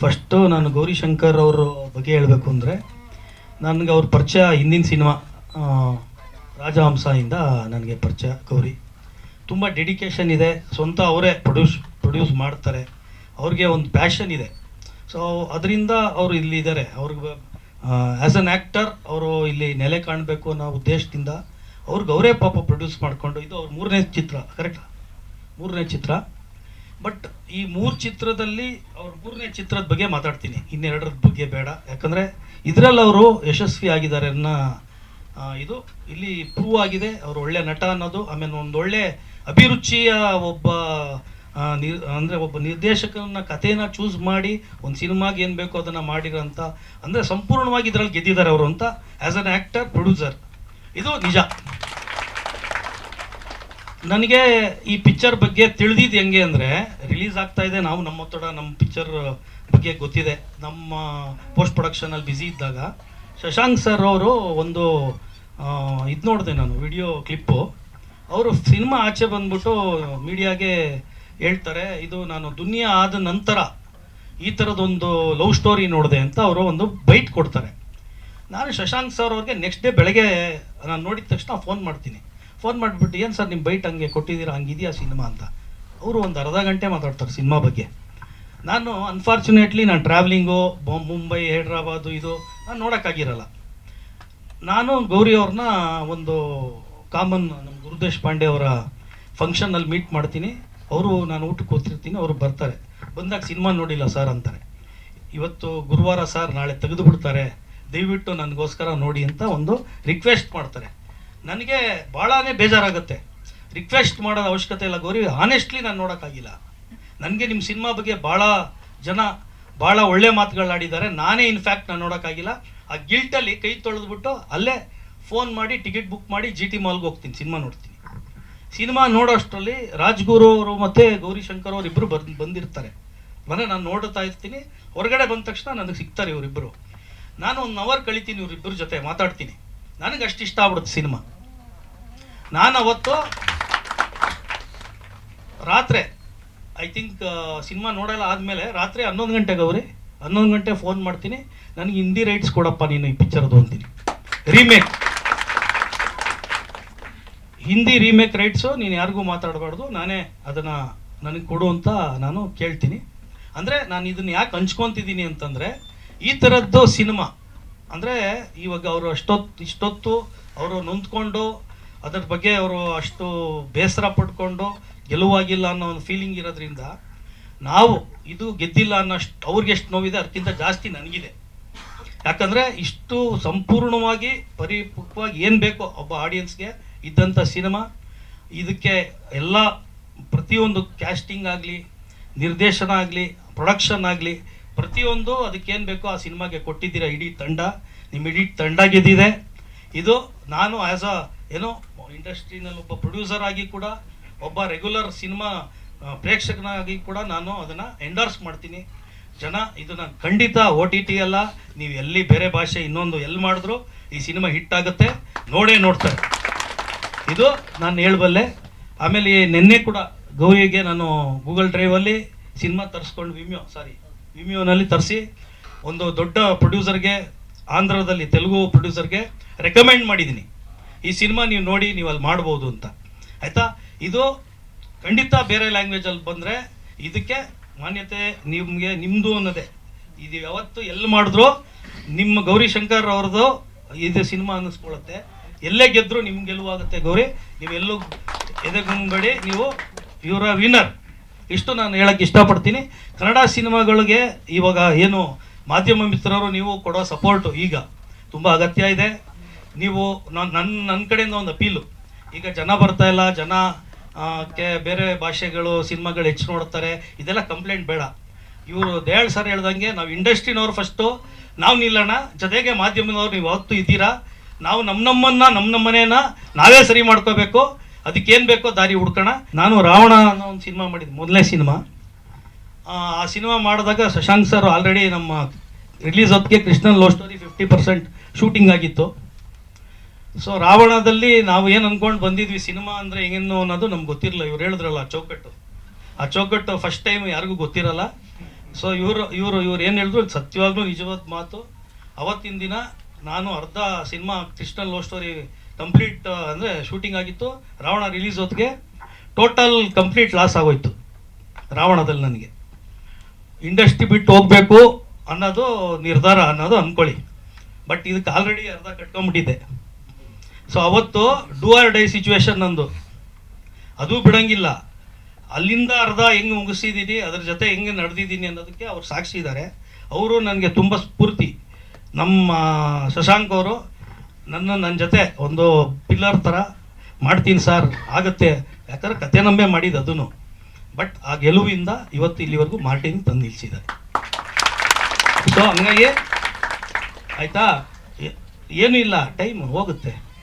First ನಾನು ಗೌರಿಶಂಕರ್ ಅವ್ರ ಬಗ್ಗೆ ಹೇಳಬೇಕು ಅಂದರೆ, ನನಗೆ ಅವ್ರ ಪರಿಚಯ ಹಿಂದಿನ ಸಿನಿಮಾ ರಾಜಹಂಸದಿಂದ ನನಗೆ ಪರಿಚಯ ಗೌರಿ. ತುಂಬ ಡೆಡಿಕೇಶನ್ ಇದೆ, ಸ್ವಂತ ಅವರೇ ಪ್ರೊಡ್ಯೂಸ್ ಪ್ರೊಡ್ಯೂಸ್ ಮಾಡ್ತಾರೆ, ಅವ್ರಿಗೆ ಒಂದು ಪ್ಯಾಷನ್ ಇದೆ. ಸೊ ಅದರಿಂದ ಅವರು ಇಲ್ಲಿದ್ದಾರೆ ಅವ್ರಿಗೆ ಆ್ಯಸ್ ಅನ್ ಆ್ಯಕ್ಟರ್ ಅವರು ಇಲ್ಲಿ ನೆಲೆ ಕಾಣಬೇಕು ಅನ್ನೋ ಉದ್ದೇಶದಿಂದ ಅವ್ರಿಗೆ ಅವರೇ ಪಾಪ ಪ್ರೊಡ್ಯೂಸ್ ಮಾಡಿಕೊಂಡು, ಇದು ಅವ್ರ ಮೂರನೇ ಚಿತ್ರ ಕರೆಕ್ಟಾ ಮೂರನೇ ಚಿತ್ರ. ಬಟ್ ಈ ಮೂರು ಚಿತ್ರದಲ್ಲಿ ಅವ್ರ ಮೂರನೇ ಚಿತ್ರದ ಬಗ್ಗೆ ಮಾತಾಡ್ತೀನಿ. ಇನ್ನೆರಡರ ಬಗ್ಗೆ ಬೇಡ. ಯಾಕಂದರೆ ಇದರಲ್ಲಿ ಅವರು ಯಶಸ್ವಿ ಆಗಿದ್ದಾರೆ ಅನ್ನೋ ಇದು ಇಲ್ಲಿ ಪ್ರೂವ್ ಆಗಿದೆ. ಅವರು ಒಳ್ಳೆ ನಟ ಅನ್ನೋದು, ಆಮೇಲೆ ಒಂದು ಒಳ್ಳೆ ಅಭಿರುಚಿಯ ಒಬ್ಬ ನಿರ್ ಅಂದರೆ ಒಬ್ಬ ನಿರ್ದೇಶಕನ ಕಥೆನ ಚೂಸ್ ಮಾಡಿ, ಒಂದು ಸಿನಿಮಾಗೆ ಏನು ಬೇಕೋ ಅದನ್ನು ಮಾಡಿರೋಂಥ ಅಂದರೆ ಸಂಪೂರ್ಣವಾಗಿ ಇದರಲ್ಲಿ ಗೆದ್ದಿದ್ದಾರೆ ಅವರು ಅಂತ ಆ್ಯಸ್ ಅನ್ ಆ್ಯಕ್ಟರ್ ಪ್ರೊಡ್ಯೂಸರ್ ಇದು ನಿಜ. ನನಗೆ ಈ ಪಿಕ್ಚರ್ ಬಗ್ಗೆ ತಿಳಿದಿದ್ದು ಹೆಂಗೆ ಅಂದರೆ, ರಿಲೀಸ್ ಆಗ್ತಾ ಇದೆ. ನಾವು ನಮ್ಮ ಒತ್ತಡ ನಮ್ಮ ಪಿಕ್ಚರ್ ಬಗ್ಗೆ ಗೊತ್ತಿದೆ. ನಮ್ಮ ಪೋಸ್ಟ್ ಪ್ರೊಡಕ್ಷನಲ್ಲಿ ಬ್ಯುಸಿ ಇದ್ದಾಗ ಶಶಾಂಕ್ ಸರ್ ಅವರು ಒಂದು ಇದು ನೋಡಿದೆ ನಾನು, ವಿಡಿಯೋ ಕ್ಲಿಪ್ಪು. ಅವರು ಸಿನಿಮಾ ಆಚೆ ಬಂದ್ಬಿಟ್ಟು ಮೀಡಿಯಾಗೆ ಹೇಳ್ತಾರೆ, ಇದು ನಾನು ದುನಿಯಾ ಆದ ನಂತರ ಈ ಥರದೊಂದು ಲವ್ ಸ್ಟೋರಿ ನೋಡಿದೆ ಅಂತ ಅವರು ಒಂದು ಬೈಟ್ ಕೊಡ್ತಾರೆ. ನಾನು ಶಶಾಂಕ್ ಸರ್ ಅವ್ರಿಗೆ ನೆಕ್ಸ್ಟ್ ಡೇ ಬೆಳಗ್ಗೆ ನಾನು ನೋಡಿದ ತಕ್ಷಣ ಫೋನ್ ಮಾಡ್ತೀನಿ. ಫೋನ್ ಮಾಡಿಬಿಟ್ಟು, ಏನು ಸರ್ ನಿಮ್ಮ ಬೈಟ್ ಹಂಗೆ ಕೊಟ್ಟಿದ್ದೀರಾ? ಹಂಗಿದೆಯಾ ಸಿನಿಮಾ ಅಂತ? ಅವರು ಒಂದು ಅರ್ಧ ಗಂಟೆ ಮಾತಾಡ್ತಾರೆ ಸಿನಿಮಾ ಬಗ್ಗೆ. ನಾನು ಅನ್ಫಾರ್ಚುನೇಟ್ಲಿ ನಾನು ಟ್ರಾವೆಲಿಂಗು ಮುಂಬೈ, ಹೈದ್ರಾಬಾದು ಇದು, ನಾನು ನೋಡೋಕ್ಕಾಗಿರಲ್ಲ. ನಾನು ಗೌರಿ ಅವ್ರನ್ನ ಒಂದು ಕಾಮನ್ ನಮ್ಮ ಗುರುದೇಶ್ ಪಾಂಡೆ ಅವರ ಫಂಕ್ಷನಲ್ಲಿ ಮೀಟ್ ಮಾಡ್ತೀನಿ. ಅವರು ನಾನು ಊಟಕ್ಕೆ ಕೂತಿರ್ತೀನಿ ಅವರು ಬರ್ತಾರೆ. ಬಂದಾಗ ಸಿನಿಮಾ ನೋಡಿಲ್ಲ ಸರ್ ಅಂತಾರೆ. ಇವತ್ತು ಗುರುವಾರ ಸರ್ ನಾಳೆ ತೆಗೆದು ಬಿಡ್ತಾರೆ. ದಯವಿಟ್ಟು ನನಗೋಸ್ಕರ ನೋಡಿ ಅಂತ ಒಂದು ರಿಕ್ವೆಸ್ಟ್ ಮಾಡ್ತಾರೆ. ನನಗೆ ಭಾಳನೇ ಬೇಜಾರಾಗುತ್ತೆ. ರಿಕ್ವೆಸ್ಟ್ ಮಾಡೋದು ಅವಶ್ಯಕತೆ ಇಲ್ಲ ಗೌರಿ. ಆನೆಸ್ಟ್ಲಿ ನಾನು ನೋಡೋಕ್ಕಾಗಿಲ್ಲ. ನನಗೆ ನಿಮ್ಮ ಸಿನಿಮಾ ಬಗ್ಗೆ ಭಾಳ ಜನ ಭಾಳ ಒಳ್ಳೆ ಮಾತುಗಳಾಡಿದ್ದಾರೆ ನಾನೇ ಇನ್ಫ್ಯಾಕ್ಟ್ ನಾನು ನೋಡೋಕ್ಕಾಗಿಲ್ಲ. ಆ ಗಿಲ್ಟಲ್ಲಿ ಕೈ ತೊಳೆದ್ಬಿಟ್ಟು ಅಲ್ಲೇ ಫೋನ್ ಮಾಡಿ ಟಿಕೆಟ್ ಬುಕ್ ಮಾಡಿ ಜಿ ಟಿ ಮಾಲ್ಗೆ ಹೋಗ್ತೀನಿ. ಸಿನಿಮಾ ನೋಡ್ತೀನಿ. ಸಿನಿಮಾ ನೋಡೋಷ್ಟರಲ್ಲಿ ರಾಜ್ಗುರು ಅವರು ಮತ್ತು ಗೌರಿಶಂಕರ್ ಅವರು ಇಬ್ಬರು ಬಂದು, ಬಂದಿರ್ತಾರೆ. ಮನೆ ನಾನು ನೋಡ್ತಾ ಇರ್ತೀನಿ. ಹೊರಗಡೆ ಬಂದ ತಕ್ಷಣ ನನಗೆ ಸಿಗ್ತಾರೆ ಇವರಿಬ್ಬರು ನಾನು ಒಂದು ಅವರ್ ಕಳಿತೀನಿ ಇವರಿಬ್ಬರ ಜೊತೆ ಮಾತಾಡ್ತೀನಿ. ನನಗೆ ಅಷ್ಟು ಇಷ್ಟ ಆಗ್ಬಿಡುತ್ತೆ ಸಿನಿಮಾ. ನಾನು ಅವತ್ತು ರಾತ್ರಿ ಐ ಥಿಂಕ್ ಸಿನಿಮಾ ನೋಡಲ್ಲ ಆದಮೇಲೆ ರಾತ್ರಿ ಹನ್ನೊಂದು ಗಂಟೆಗೆ ಅವ್ರಿ ಹನ್ನೊಂದು ಗಂಟೆ ಫೋನ್ ಮಾಡ್ತೀನಿ. ನನಗೆ ಹಿಂದಿ ರೈಟ್ಸ್ ಕೊಡಪ್ಪ ನೀನು ಈ ಪಿಕ್ಚರ್ದು ಅಂತೀನಿ. ರೀಮೇಕ್ ಹಿಂದಿ ರೀಮೇಕ್ ರೈಟ್ಸು ನೀನು ಯಾರಿಗೂ ಮಾತಾಡಬಾರ್ದು. ನಾನೇ ಅದನ್ನು ನನಗೆ ಕೊಡು ಅಂತ ನಾನು ಕೇಳ್ತೀನಿ. ಅಂದರೆ ನಾನು ಇದನ್ನು ಯಾಕೆ ಹಂಚ್ಕೊತಿದ್ದೀನಿ ಅಂತಂದರೆ, ಈ ಥರದ್ದು ಸಿನಿಮಾ. ಅಂದರೆ ಇವಾಗ ಅವರು ಅಷ್ಟೊತ್ತು ಇಷ್ಟೊತ್ತು ಅವರು ನೊಂದ್ಕೊಂಡು ಅದ್ರ ಬಗ್ಗೆ ಅವರು ಅಷ್ಟು ಬೇಸರ ಪಡ್ಕೊಂಡು ಗೆಲುವಾಗಿಲ್ಲ ಅನ್ನೋ ಒಂದು ಫೀಲಿಂಗ್ ಇರೋದ್ರಿಂದ ನಾವು ಇದು ಗೆದ್ದಿಲ್ಲ ಅನ್ನೋಷ್ಟು ಅವ್ರಿಗೆ ಎಷ್ಟು ನೋವಿದೆ, ಅದಕ್ಕಿಂತ ಜಾಸ್ತಿ ನನಗಿದೆ. ಯಾಕಂದರೆ ಇಷ್ಟು ಸಂಪೂರ್ಣವಾಗಿ ಪರಿಪಕ್ವವಾಗಿ ಏನು ಬೇಕೋ ಒಬ್ಬ ಆಡಿಯನ್ಸ್ಗೆ ಇದ್ದಂಥ ಸಿನಿಮಾ ಇದಕ್ಕೆ ಎಲ್ಲ ಪ್ರತಿಯೊಂದು ಕ್ಯಾಸ್ಟಿಂಗ್ ಆಗಲಿ, ನಿರ್ದೇಶನ ಆಗಲಿ ಪ್ರೊಡಕ್ಷನ್ ಆಗಲಿ, ಪ್ರತಿಯೊಂದು ಅದಕ್ಕೇನು ಬೇಕೋ ಆ ಸಿನಿಮಾಗೆ ಕೊಟ್ಟಿದ್ದೀರಾ ಇಡೀ ತಂಡ. ನಿಮ್ಮ ಇಡೀ ತಂಡ ಗೆದ್ದಿದೆ. ಇದು ನಾನು ಆ್ಯಸ್ ಅ ಏನೋ ಇಂಡಸ್ಟ್ರಿನಲ್ಲಿ ಒಬ್ಬ ಪ್ರೊಡ್ಯೂಸರ್ ಆಗಿ ಕೂಡ, ಒಬ್ಬ ರೆಗ್ಯುಲರ್ ಸಿನಿಮಾ ಪ್ರೇಕ್ಷಕನಾಗಿ ಕೂಡ ನಾನು ಅದನ್ನು ಎಂಡರ್ಸ್ ಮಾಡ್ತೀನಿ. ಜನ ಇದನ್ನು ಖಂಡಿತ ಓ ಟಿ ಟಿ ಅಲ್ಲ, ನೀವು ಎಲ್ಲಿ ಬೇರೆ ಭಾಷೆ ಇನ್ನೊಂದು ಎಲ್ಲಿ ಮಾಡಿದ್ರು ಈ ಸಿನಿಮಾ ಹಿಟ್ ಆಗುತ್ತೆ, ನೋಡೇ ನೋಡ್ತಾರೆ. ಇದು ನಾನು ಹೇಳಬಲ್ಲೆ. ಆಮೇಲೆ ನಿನ್ನೆ ಕೂಡ ಗೌರಿಗೆ ನಾನು ಗೂಗಲ್ ಡ್ರೈವಲ್ಲಿ ಸಿನಿಮಾ ತರಿಸ್ಕೊಂಡು ವಿಮ್ಯೋ ಸಾರಿ ವಿಮ್ಯೋನಲ್ಲಿ ತರಿಸಿ, ಒಂದು ದೊಡ್ಡ ಪ್ರೊಡ್ಯೂಸರ್ಗೆ ಆಂಧ್ರದಲ್ಲಿ ತೆಲುಗು ಪ್ರೊಡ್ಯೂಸರ್ಗೆ ರೆಕಮೆಂಡ್ ಮಾಡಿದ್ದೀನಿ ಈ ಸಿನಿಮಾ ನೀವು ನೋಡಿ ನೀವು ಅಲ್ಲಿ ಮಾಡ್ಬೋದು ಅಂತ. ಆಯಿತಾ? ಇದು ಖಂಡಿತ ಬೇರೆ ಲ್ಯಾಂಗ್ವೇಜಲ್ಲಿ ಬಂದರೆ ಇದಕ್ಕೆ ಮಾನ್ಯತೆ ನಿಮಗೆ ನಿಮ್ಮದು ಅನ್ನೋದೇ. ಇದು ಯಾವತ್ತು ಎಲ್ಲಿ ಮಾಡಿದ್ರು ನಿಮ್ಮ ಗೌರಿ ಶಂಕರ್ ಅವ್ರದ್ದು ಇದು ಸಿನಿಮಾ ಅನ್ನಿಸ್ಕೊಳ್ಳುತ್ತೆ. ಎಲ್ಲೇ ಗೆದ್ದರೂ ನಿಮ್ಗೆ ಗೆಲುವಾಗುತ್ತೆ ಗೌರಿ. ನೀವೆಲ್ಲೂ ಎದೆಗುಂಬೇಡಿ ನೀವು ಇವರ ವಿನ್ನರ್ ಇಷ್ಟು ನಾನು ಹೇಳಕ್ಕೆ ಇಷ್ಟಪಡ್ತೀನಿ. ಕನ್ನಡ ಸಿನಿಮಾಗಳಿಗೆ ಇವಾಗ ಏನು ಮಾಧ್ಯಮ ಮಿತ್ರರು ನೀವು ಕೊಡೋ ಸಪೋರ್ಟು ಈಗ ತುಂಬ ಅಗತ್ಯ ಇದೆ. ನೀವು ನಾನು ನನ್ನ ನನ್ನ ಕಡೆಯಿಂದ ಒಂದು ಅಪೀಲು. ಈಗ ಜನ ಬರ್ತಾ ಇಲ್ಲ, ಜನ ಕೆ, ಬೇರೆ ಭಾಷೆಗಳು, ಸಿನಿಮಾಗಳು ಹೆಚ್ಚು ನೋಡ್ತಾರೆ, ಇದೆಲ್ಲ ಕಂಪ್ಲೇಂಟ್ ಬೇಡ. ಇವರು ದಯಾಳ್ ಸರ್ ಹೇಳ್ದಂಗೆ ನಾವು ಇಂಡಸ್ಟ್ರಿನವ್ರು ಫಸ್ಟು ನಾವು ನಿಲ್ಲೋಣ, ಜೊತೆಗೆ ಮಾಧ್ಯಮದವ್ರು ನೀವು ಯಾವತ್ತೂ ಇದ್ದೀರಾ, ನಾವು ನಮ್ಮ ನಮ್ಮನ್ನು ನಮ್ಮ ನಮ್ಮನೇನ ನಾವೇ ಸರಿ ಮಾಡ್ಕೋಬೇಕು, ಅದಕ್ಕೇನು ಬೇಕೋ ದಾರಿ ಹುಡ್ಕೋಣ. ನಾನು ರಾವಣ ಅನ್ನೋ ಒಂದು ಸಿನಿಮಾ ಮಾಡಿದ್ದು ಮೊದಲನೇ ಸಿನಿಮಾ. ಆ ಸಿನಿಮಾ ಮಾಡಿದಾಗ ಶಶಾಂಕ್ ಸರ್ ಆಲ್ರೆಡಿ ನಮ್ಮ ರಿಲೀಸ್ ಹೊತ್ತಿಗೆ Krishnan love story fifty percent shooting ಆಗಿತ್ತು. ಸೊ ರಾವಣದಲ್ಲಿ ನಾವು ಏನು ಅಂದ್ಕೊಂಡು ಬಂದಿದ್ವಿ ಸಿನಿಮಾ ಅಂದರೆ ಹೆಂಗೇನು ಅನ್ನೋದು ನಮ್ಗೆ ಗೊತ್ತಿರಲಿಲ್ಲ. ಇವ್ರು ಹೇಳಿದ್ರಲ್ಲ ಆ ಚೌಕಟ್ಟು. ಆ ಚೌಕಟ್ಟು ಫಸ್ಟ್ ಟೈಮ್ ಯಾರಿಗೂ ಗೊತ್ತಿರಲ್ಲ. ಸೊ ಇವರು ಇವರು, ಇವ್ರು ಏನು ಹೇಳಿದ್ರು ಸತ್ಯವಾಗ್ಲೂ ನಿಜವಾದ ಮಾತು. ಅವತ್ತಿನ ದಿನ ನಾನು ಅರ್ಧ cinema Krishna love story complete ಅಂದರೆ ಶೂಟಿಂಗ್ ಆಗಿತ್ತು. ರಾವಣ ರಿಲೀಸ್ ಹೊತ್ತಿಗೆ ಟೋಟಲ್ ಕಂಪ್ಲೀಟ್ ಲಾಸ್ ಆಗೋಯ್ತು. ರಾವಣದಲ್ಲಿ ನನಗೆ. ಇಂಡಸ್ಟ್ರಿ ಬಿಟ್ಟು ಹೋಗಬೇಕು ಅನ್ನೋದು ನಿರ್ಧಾರ ಅನ್ನೋದು ಅಂದ್ಕೊಳ್ಳಿ ಬಟ್ ಇದಕ್ಕೆ ಆಲ್ರೆಡಿ ಅರ್ಧ ಕಟ್ಕೊಂಡ್ಬಿಟ್ಟಿದ್ದೆ. ಸೊ ಅವತ್ತು ಡೂ ಆರ್ ಡೈ ಸಿಚುವೇಶನ್ ನಂದು. ಅದು ಬಿಡಂಗಿಲ್ಲ. ಅಲ್ಲಿಂದ ಅರ್ಧ ಹೆಂಗೆ ಮುಗಿಸಿದ್ದೀನಿ ಅದ್ರ ಜೊತೆ ಹೆಂಗೆ ನಡೆದಿದ್ದೀನಿ ಅನ್ನೋದಕ್ಕೆ ಅವ್ರು ಸಾಕ್ಷಿ ಇದ್ದಾರೆ ಅವರು ನನಗೆ ತುಂಬ ಸ್ಫೂರ್ತಿ. ನಮ್ಮ ಶಶಾಂಕ್ ಅವರು ನನ್ನ ನನ್ನ ಜೊತೆ ಒಂದು ಪಿಲ್ಲರ್ ಥರ ಮಾಡ್ತೀನಿ ಸರ್, ಆಗುತ್ತೆ. ಯಾಕಂದ್ರೆ ಕತೆ ನಂಬೆ ಮಾಡಿದ್ದು ಅದನ್ನು ಬಟ್ ಆ ಗೆಲುವಿಂದ ಇವತ್ತು ಇಲ್ಲಿವರೆಗೂ ಮಾರ್ಟಿನ್ ತಂದು ನಿಲ್ಲಿಸಿದ್ದಾರೆ ಸೊ ಹಂಗಾಗಿ ಆಯಿತಾ? ಏನೂ ಇಲ್ಲ, ಟೈಮ್ ಹೋಗುತ್ತೆ.